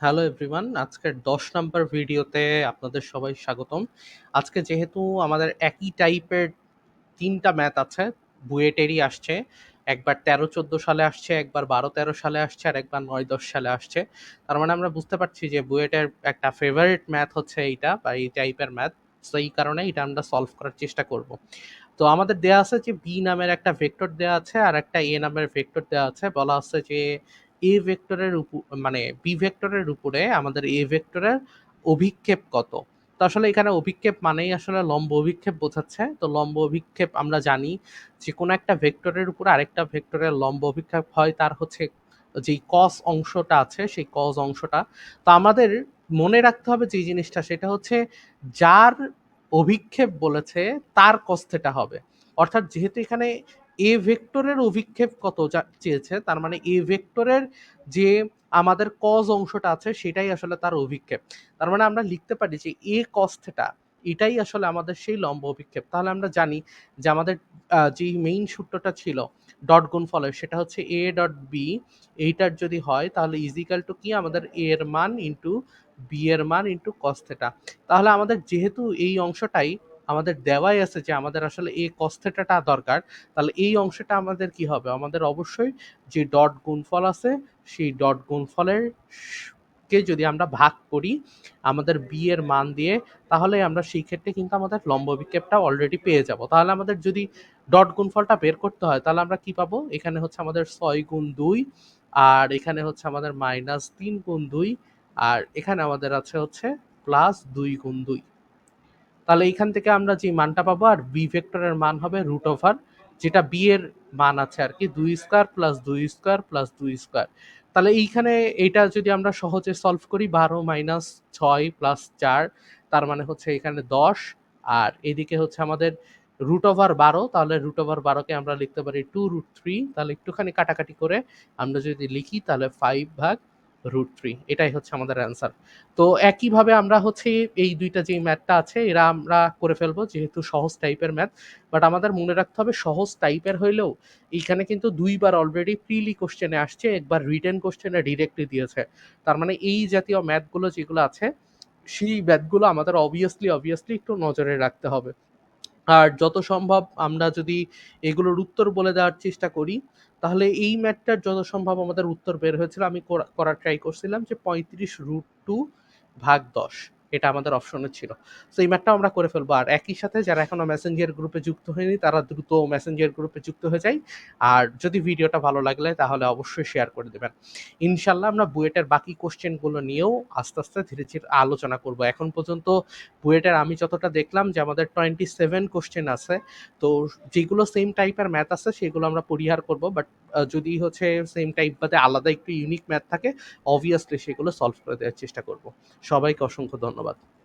Hello everyone আজকের দশ নম্বর ভিডিওতে আপনাদের সবাই স্বাগতম। আজকে যেহেতু আমাদের একই টাইপের তিনটা ম্যাথ আছে, বুয়েটেরই আসছে, একবার তেরো চোদ্দ সালে আসছে, একবার বারো তেরো সালে আসছে, আর একবার নয় দশ সালে আসছে। তার মানে আমরা বুঝতে পারছি যে বুয়েটের একটা ফেভারিট ম্যাথ হচ্ছে এইটা, বা এই টাইপের ম্যাথ। সেই কারণে এটা আমরা সলভ করার চেষ্টা করব। তো আমাদের দেয়া আছে যে বি নামের একটা ভেক্টর দেওয়া আছে, আর একটা এ নামের ভেক্টর দেওয়া আছে। বলা আছে যে এ ভেক্টরের উপর মানে বি ভেক্টরের উপরে আমাদের এ ভেক্টরের অভিক্ষেপ কত? তো আসলে এখানে অভিক্ষেপ মানেই আসলে লম্ব অভিক্ষেপ বোঝাচ্ছে। তো লম্ব অভিক্ষেপ আমরা জানি যে কোনো একটা ভেক্টরের উপর আরেকটা ভেক্টরের লম্ব অভিক্ষেপ হয়, তার হচ্ছে যেই কস অংশটা আছে, সেই কস অংশটা। তো আমাদের মনে রাখতে হবে যে জিনিসটা, সেটা হচ্ছে যার অভিক্ষেপ বলেছে, তার কস্থেটা হবে। অর্থাৎ যেহেতু এখানে এ ভেক্টরের অভিক্ষেপ কত চেয়েছে? তার মানে এ ভেক্টরের যে আমাদের কজ অংশটা আছে, সেটাই আসলে তার অভিক্ষেপ। তার মানে আমরা লিখতে পারি যে এ কস্থেটা এটাই আসলে আমাদের সেই লম্ব অভিক্ষেপ। তাহলে আমরা জানি যে আমাদের যে মেইন সূত্রটা ছিল ডট গুণফলের সেটা হচ্ছে এ ডট বি এইটার যদি হয়, তাহলে ইজিক্যাল টু কি? আমাদের এ এর মান ইন্টু বি এর মান ইন্টু কস্থেটা তাহলে আমাদের যেহেতু এই অংশটাই আমাদের দেওয়াই আছে যে আমাদের আসলে এই কস্থেটাটা দরকার, তাহলে এই অংশটা আমাদের কি হবে? আমাদের অবশ্যই যে ডট গুণফল আছে, সেই ডট গুণফলের কে যদি আমরা ভাগ করি আমাদের বি এর মান দিয়ে, তাহলে আমরা সেই ক্ষেত্রে কিন্তু আমাদের লম্ব বিক্ষেপটা অলরেডি পেয়ে যাব। তাহলে আমাদের যদি ডট গুণফলটা বের করতে হয়, তাহলে আমরা কি পাবো? এখানে হচ্ছে আমাদের ছয় গুণ দুই, আর এখানে হচ্ছে আমাদের মাইনাস তিন গুণ দুই, আর এখানে আমাদের আছে হচ্ছে প্লাস দুই গুণ দুই। তাহলে এইখান থেকে আমরা যে মানটা পাবো আর বি ভেক্টরের মান হবে রুট ওভার যেটা বি এর মান আছে আর কি, দুই স্কোয়ার প্লাস দুই স্কোয়ার প্লাস দুই স্কোয়ার তাহলে এইখানে এটা যদি আমরা সহজে সলভ করি, বারো মাইনাস ছয় প্লাস চার, তার মানে হচ্ছে এখানে দশ, আর এদিকে হচ্ছে আমাদের রুট ওভার বারো, তাহলে রুট ওভার বারোকে আমরা লিখতে পারি টু রুট থ্রি তাহলে একটুখানি কাটাকাটি করে আমরা যদি লিখি, তাহলে ফাইভ ভাগ রুট থ্রি, এটাই হচ্ছে আমাদের অ্যান্সার। তো একইভাবে আমরা হচ্ছে এই দুইটা যে ম্যাথটা আছে, এরা আমরা করে ফেলব, যেহেতু সহজ টাইপের ম্যাথ। বাট আমাদের মনে রাখতে হবে, সহজ টাইপের হইলেও এইখানে কিন্তু দুইবার অলরেডি প্রিলি কোশ্চেনে আসছে, একবার রিটেন কোশ্চেনে ডিরেক্টলি দিয়েছে। তার মানে এই জাতীয় ম্যাথগুলো যেগুলো আছে, সেই ম্যাথগুলো আমাদের অবভিয়াসলি অবভিয়াসলি একটু নজরে রাখতে হবে। আর যত সম্ভব আমরা যদি এগুলোর উত্তর বলে দেওয়ার চেষ্টা করি, তাহলে এই ম্যাটটার যত সম্ভব আমাদের উত্তর বের হয়েছিল। আমি করার ট্রাই করছিলাম যে পঁয়ত্রিশ রুট টু ভাগ দশ। এটা আমাদের অপশনে ছিল। সো এই ম্যাথটাও আমরা করে ফেলব। আর একই সাথে যারা এখনও মেসেঞ্জার গ্রুপে যুক্ত হয়নি, তারা দ্রুত মেসেঞ্জার গ্রুপে যুক্ত হয়ে যায়। আর যদি ভিডিওটা ভালো লাগলে, তাহলে অবশ্যই শেয়ার করে দেবেন। ইনশাল্লাহ আমরা বুয়েটের বাকি কোশ্চেনগুলো নিয়েও আস্তে আস্তে ধীরে ধীরে আলোচনা করব। এখন পর্যন্ত বুয়েটের আমি যতটা দেখলাম যে আমাদের টোয়েন্টি সেভেন কোশ্চেন আছে, তো যেগুলো সেম টাইপের ম্যাথ আছে, সেগুলো আমরা পরিহার করব। বাট যদি হচ্ছে সেম টাইপ বাদে আলাদা একটু ইউনিক ম্যাথ থাকে অবভিয়াসলি সেগুলো সলভ করে দেওয়ার চেষ্টা করব। সবাইকে অসংখ্য ধন্যবাদ। novato.